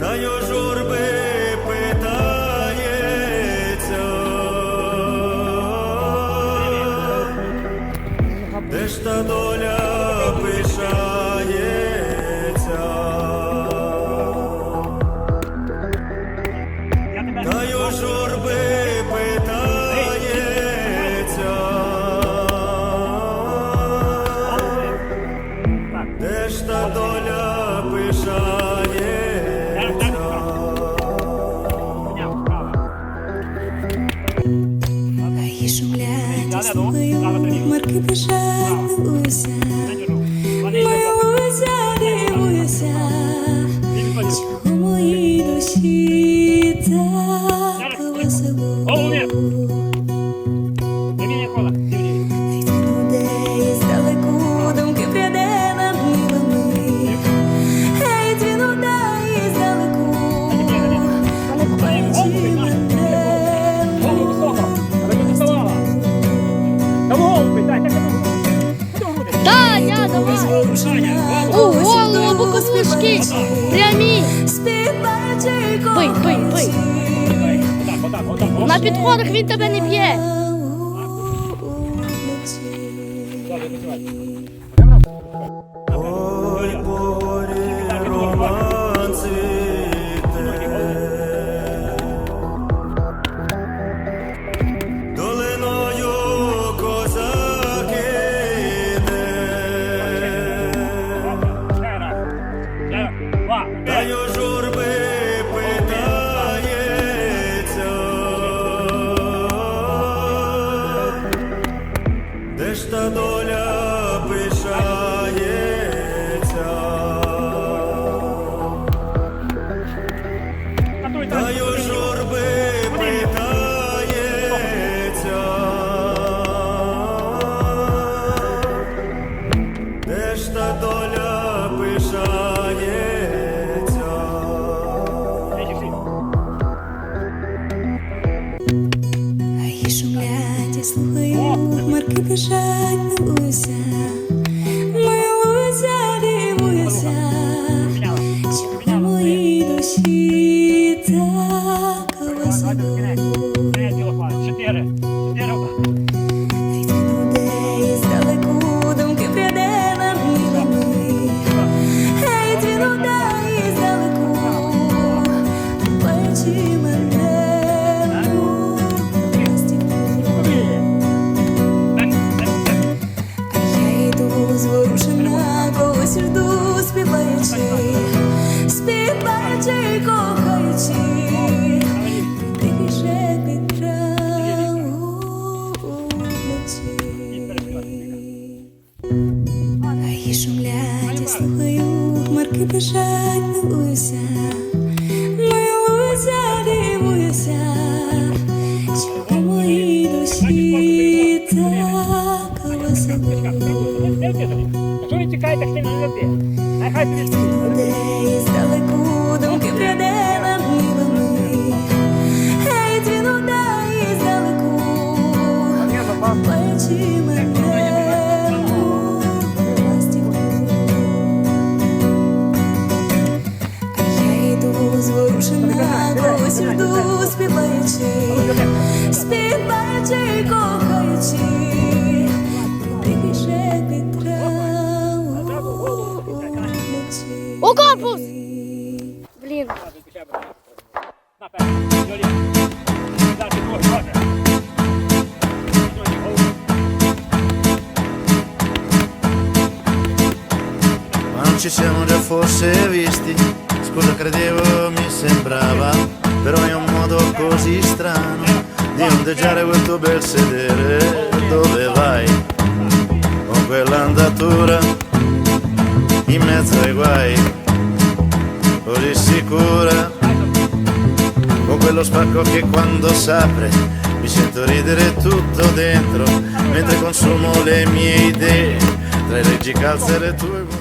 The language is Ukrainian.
та й питається, де ж та доля пишає. Марки біжать, милуюся, милуюся, дивуюся, чого моїй душі так або. Прямі. Пий, пий, пий. На підходах він тебе не б'є. Ой, порі Та й у журби питається, де ж та доля пишається, слухаю, марки біжать, милуюся, милуюся, дивуюся, в моїй душі марки біжать, милуюся, милуюся, дивуюся, чого моїй душі так. Людей здалеку думки пряде над милими. Гей, дві людей здалеку, бачи мене зворушена, когось жду, співаючи, співаючи, кохаючи, тихий шепіт траву вночі. У корпус! Блін. Ma non ci siamo già forse visti, scusa credevo mi sembrava, però è un modo così strano di ondeggiare quel tuo bel sedere, dove vai? Con quell'andatura in mezzo ai guai, così sicura, con quello spacco che quando s'apre mi sento ridere tutto dentro, mentre consumo le mie idee, tra i leggi calze e le tue